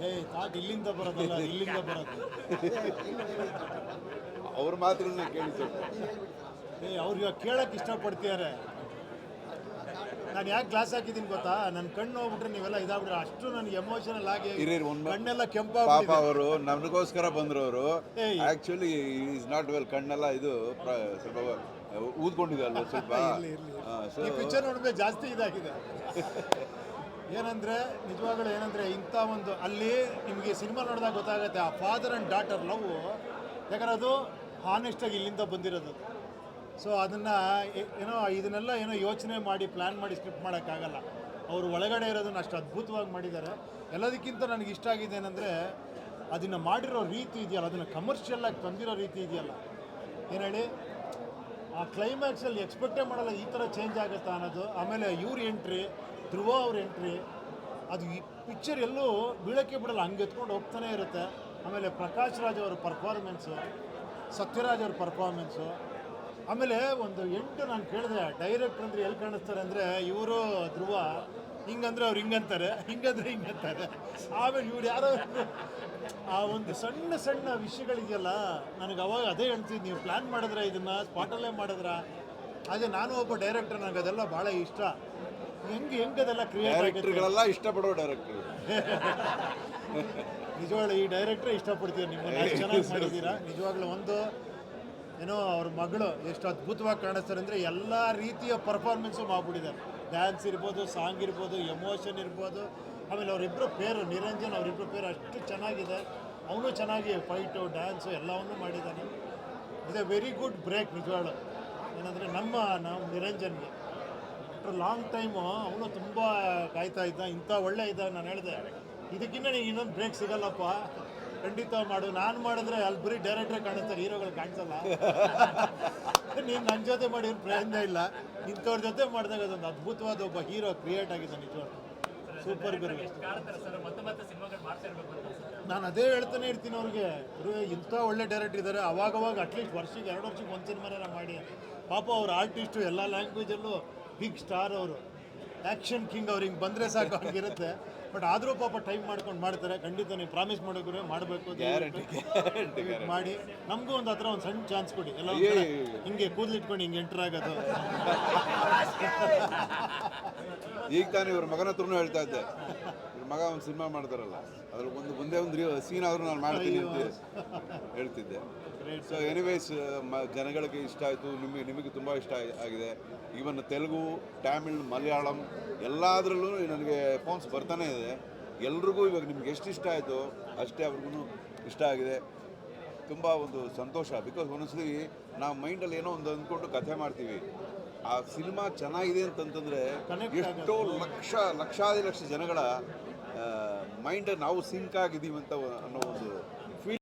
ಏ ತಾಟ್ ಇಲ್ಲಿಂದ ಬರೋದಲ್ಲ ಇಲ್ಲಿಂದ ಬರೋದು. ಅವ್ರ ಮಾತ್ರನೇ ಕೇಳಿ ಸ್ವಲ್ಪ. ಏ ಅವ್ರು ಇವಾಗ ಕೇಳಕ್ಕೆ ಇಷ್ಟಪಡ್ತಿದ್ದಾರೆ ನಾನು ಯಾಕೆ ಗ್ಲಾಸ್ ಹಾಕಿದ್ದೀನಿ ಗೊತ್ತಾ? ನನ್ನ ಕಣ್ಣು ಹೋಗ್ಬಿಟ್ರೆ ನೀವೆಲ್ಲ ಇದಾಗ್ಬಿಟ್ರೆ ಅಷ್ಟು ನನಗೆ ಎಮೋಷನಲ್ ಆಗಿ ಕಣ್ಣೆಲ್ಲ ಒಂದ್ ಕಣ್ಣೆಲ್ಲ ಪಾಪ ಅವರು ನಮಗೋಸ್ಕರ ಬಂದ್ರು ಅವರು. ಆಕ್ಚುಲಿ ಈಸ್ ನಾಟ್ ವೆಲ್ ಕಣ್ಣೆಲ್ಲ ಇದು ಪ್ರ- ಸ್ವಲ್ಪ ಊದ್ಕೊಂಡಿದೆ ಅಲ್ವ ಸ್ವಲ್ಪ? ಈ ಪಿಕ್ಚರ್ ನೋಡಿದ್ರೆ ಜಾಸ್ತಿ ಇದಾಗಿದೆ. ಏನಂದ್ರೆ, ನಿಜವಾಗ್ಲೂ ಏನಂದ್ರೆ ಇಂಥ ಒಂದು ಅಲ್ಲಿ ನಿಮಗೆ ಸಿನಿಮಾ ನೋಡಿದಾಗ ಗೊತ್ತಾಗುತ್ತೆ, ಆ ಫಾದರ್ ಆ್ಯಂಡ್ ಡಾಟರ್ ಲವ್ ಯಾಕಂದ್ರೆ ಅದು ಹಾನೆಸ್ಟಾಗಿ ಇಲ್ಲಿಂದ ಬಂದಿರೋದು. ಸೊ ಅದನ್ನು ಏನೋ ಇದನ್ನೆಲ್ಲ ಏನೋ ಯೋಚನೆ ಮಾಡಿ ಪ್ಲ್ಯಾನ್ ಮಾಡಿ ಸ್ಕ್ರಿಪ್ಟ್ ಮಾಡೋಕ್ಕಾಗಲ್ಲ. ಅವರು ಒಳಗಡೆ ಇರೋದನ್ನ ಅಷ್ಟು ಅದ್ಭುತವಾಗಿ ಮಾಡಿದ್ದಾರೆ. ಎಲ್ಲದಕ್ಕಿಂತ ನನಗೆ ಇಷ್ಟ ಆಗಿದೆ ಏನಂದರೆ, ಅದನ್ನು ಮಾಡಿರೋ ರೀತಿ ಇದೆಯಲ್ಲ, ಅದನ್ನು ಕಮರ್ಷಿಯಲ್ಲಾಗಿ ತಂದಿರೋ ರೀತಿ ಇದೆಯಲ್ಲ. ಏನು ಹೇಳಿ? ಆ ಕ್ಲೈಮ್ಯಾಕ್ಸಲ್ಲಿ ಎಕ್ಸ್ಪೆಕ್ಟೇ ಮಾಡಲ್ಲ ಈ ಥರ ಚೇಂಜ್ ಆಗುತ್ತಾ ಅನ್ನೋದು. ಆಮೇಲೆ ಇವ್ರ ಎಂಟ್ರಿ ಧ್ರುವ ಅವ್ರ ಎಂಟ್ರಿ ಅದು ಈ ಪಿಕ್ಚರ್ ಎಲ್ಲೂ ಬೀಳಕ್ಕೆ ಬಿಡಲ್ಲ, ಹಂಗೆ ಎತ್ಕೊಂಡು ಹೋಗ್ತಾನೆ ಇರುತ್ತೆ. ಆಮೇಲೆ ಪ್ರಕಾಶ್ ರಾಜ್ ಅವರ ಪರ್ಫಾರ್ಮೆನ್ಸು ಸತ್ಯರಾಜ್ ಅವ್ರ ಪರ್ಫಾರ್ಮೆನ್ಸು ಆಮೇಲೆ ಒಂದು ಎಂಟು ನಾನು ಕೇಳಿದೆ ಡೈರೆಕ್ಟ್ರ್ ಅಂದರೆ ಎಲ್ಲಿ ಕಾಣಿಸ್ತಾರೆ ಅಂದರೆ ಇವರು, ಧ್ರುವ ಹಿಂಗಂದ್ರೆ ಅವ್ರು ಹಿಂಗಂತಾರೆ ಹಿಂಗಂದ್ರೆ ಹಿಂಗಂತಾರೆ. ಆಮೇಲೆ ಇವ್ರು ಯಾರೋ ಆ ಒಂದು ಸಣ್ಣ ಸಣ್ಣ ವಿಷಯಗಳಿದೆಯಲ್ಲ ನನಗೆ ಅವಾಗ ಅದೇ ಹೇಳ್ತೀನಿ ನೀವು ಪ್ಲ್ಯಾನ್ ಮಾಡಿದ್ರೆ ಇದನ್ನು? ಸ್ಪಾಟಲ್ಲೇ ಮಾಡಿದ್ರ? ಹಾಗೆ ನಾನು ಒಬ್ಬ ಡೈರೆಕ್ಟರ್ ನನಗೆ ಅದೆಲ್ಲ ಭಾಳ ಇಷ್ಟ. ಹೆಂಗೆ ಹೆಂಗೆ ಅದೆಲ್ಲ ಕ್ರಿಯೇಟರ್ಗಳೆಲ್ಲ ಇಷ್ಟಪಡೋ ಡೈರೆಕ್ಟರ್ ನಿಜವಾಗ್ಲೂ ಈ ಡೈರೆಕ್ಟ್ರೇ ಇಷ್ಟಪಡ್ತೀವಿ ನಿಮ್ಮ ಚೆನ್ನಾಗಿ ಮಾಡಿದ್ದೀರಾ? ನಿಜವಾಗ್ಲೂ ಒಂದು ಏನೋ ಅವ್ರ ಮಗಳು ಎಷ್ಟು ಅದ್ಭುತವಾಗಿ ಕಾಣಿಸ್ತಾರೆ ಅಂದರೆ ಎಲ್ಲ ರೀತಿಯ ಪರ್ಫಾರ್ಮೆನ್ಸು ಮಾಡ್ಬಿಟ್ಟಿದ್ದಾರೆ. ಡ್ಯಾನ್ಸ್ ಇರ್ಬೋದು ಸಾಂಗ್ ಇರ್ಬೋದು ಎಮೋಷನ್ ಇರ್ಬೋದು. ಆಮೇಲೆ ಅವರಿಬ್ಬರು ಪೇರು ನಿರಂಜನ್ ಅವರಿಬ್ಬರು ಪೇರು ಅಷ್ಟು ಚೆನ್ನಾಗಿದೆ. ಅವನು ಚೆನ್ನಾಗಿ ಫೈಟು ಡ್ಯಾನ್ಸು ಎಲ್ಲವನ್ನೂ ಮಾಡಿದ್ದಾನೆ ಇದು ವೆರಿ ಗುಡ್ ಬ್ರೇಕ್ ನಿಜವಾಳು ಏನಂದರೆ ನಮ್ಮ, ನಾವು ನಿರಂಜನ್ಗೆ. ಲಾಂಗ್ ಟೈಮು ಅವನು ತುಂಬ ಕಾಯ್ತಾ ಇದ್ದ. ಇಂಥ ಒಳ್ಳೆ ಇದ್ದ ನಾನು ಹೇಳಿದೆ. ಇದಕ್ಕಿಂತ ನೀನು ಇನ್ನೊಂದು ಬ್ರೇಕ್ ಸಿಗಲ್ಲಪ್ಪ. ಖಂಡಿತ ಮಾಡು. ನಾನು ಮಾಡಿದ್ರೆ ಅಲ್ಲಿ ಬರೀ ಡೈರೆಕ್ಟ್ರೇ ಕಾಣಿಸ್ತಾರೆ ಹೀರೋಗಳು ಕಾಣಿಸಲ್ಲ. ನೀನು ನನ್ನ ಜೊತೆ ಮಾಡಿರೋ ಪ್ರಯತ್ನ ಇಲ್ಲ. ನಿಂತವ್ರ ಜೊತೆ ಮಾಡಿದಾಗ ಅದೊಂದು ಅದ್ಭುತವಾದ ಒಬ್ಬ ಹೀರೋ ಕ್ರಿಯೇಟ್ ಆಗಿದೆ ನಿಜವಾಗ ಸೂಪರ್ ಗುರು ನಾನು ಅದೇ ಹೇಳ್ತಾನೆ ಇರ್ತೀನಿ ಅವ್ರಿಗೆ. ಇಂಥ ಒಳ್ಳೆ ಡೈರೆಕ್ಟರ್ ಇದ್ದಾರೆ ಅವಾಗವಾಗ ಅಟ್ಲೀಸ್ಟ್ ವರ್ಷಕ್ಕೆ ಎರಡು ವರ್ಷಕ್ಕೆ ಒಂದು ಸಿನಿಮಾನ ಮಾಡಿ. ಪಾಪ ಅವ್ರ ಆರ್ಟಿಸ್ಟು ಎಲ್ಲ ಲ್ಯಾಂಗ್ವೇಜಲ್ಲೂ ಬಿಗ್ ಸ್ಟಾರ್ ಅವರು. ಆ್ಯಕ್ಷನ್ ಕಿಂಗ್ ಅವ್ರಿಗೆ ಹಿಂಗೆ ಬಂದರೆ ಸಾಕು ಹಂಗಿರುತ್ತೆ. ಬಟ್ ಆದರೂ ಪಾಪ ಟೈಮ್ ಮಾಡ್ಕೊಂಡು ಮಾಡ್ತಾರೆ. ಖಂಡಿತ ನೀವು ಪ್ರಾಮಿಸ್ ಮಾಡೋಗ್ರೆ ಮಾಡಬೇಕು ಮಾಡಿ. ನಮಗೂ ಒಂದು ಹತ್ರ ಒಂದು ಸಣ್ಣ ಚಾನ್ಸ್ ಕೊಡಿ. ಎಲ್ಲ. ಹಿಂಗೆ ಕೂದಲಿಟ್ಕೊಂಡು ಹಿಂಗೆ ಎಂಟರ್ ಆಗೋದು ಈಗ ತಾನೇ ಇವ್ರ ಮಗನ ಹತ್ರನೂ ಹೇಳ್ತಾ ಇದ್ದೆ. ಇವ್ರ ಮಗ ಒಂದು ಸಿನಿಮಾ ಮಾಡ್ತಾರಲ್ಲ ಅದ್ರಲ್ಲಿ ಒಂದು ಮುಂದೆ ಒಂದು ಸೀನ್ ಆದರೂ ನಾನು ಮಾಡ್ತೀನಿ ಅಂತ ಹೇಳ್ತಿದ್ದೆ. ಸೊ ಎನಿವೇಸ್ ಜನಗಳಿಗೆ ಇಷ್ಟ ಆಯಿತು ನಿಮಗೆ ನಿಮಗೆ ತುಂಬ ಇಷ್ಟ ಆಗಿದೆ. ಈವನ್ ತೆಲುಗು ತಮಿಳ್ ಮಲಯಾಳಂ ಎಲ್ಲದರಲ್ಲೂ ನನಗೆ ಫೋನ್ಸ್ ಬರ್ತಾನೆ ಇದೆ. ಎಲ್ರಿಗೂ ಇವಾಗ ನಿಮ್ಗೆ ಎಷ್ಟು ಇಷ್ಟ ಆಯಿತು ಅಷ್ಟೇ ಅವ್ರಿಗೂ ಇಷ್ಟ ಆಗಿದೆ. ತುಂಬ ಒಂದು ಸಂತೋಷ ಬಿಕಾಸ್ ಒಂದೊಂದ್ಸಲಿ ನಾವು ಮೈಂಡಲ್ಲಿ ಏನೋ ಒಂದು ಅಂದ್ಕೊಂಡು ಕಥೆ ಮಾಡ್ತೀವಿ. ಆ ಸಿನಿಮಾ ಚೆನ್ನಾಗಿದೆ ಅಂತಂತಂದ್ರೆ ಎಷ್ಟೋ ಲಕ್ಷ ಲಕ್ಷಾದಿ ಲಕ್ಷ ಜನಗಳ ಮೈಂಡ್ ನಾವು ಸಿಂಕ್ ಆಗಿದ್ದೀವಿ ಅಂತ ಅನ್ನೋ ಒಂದು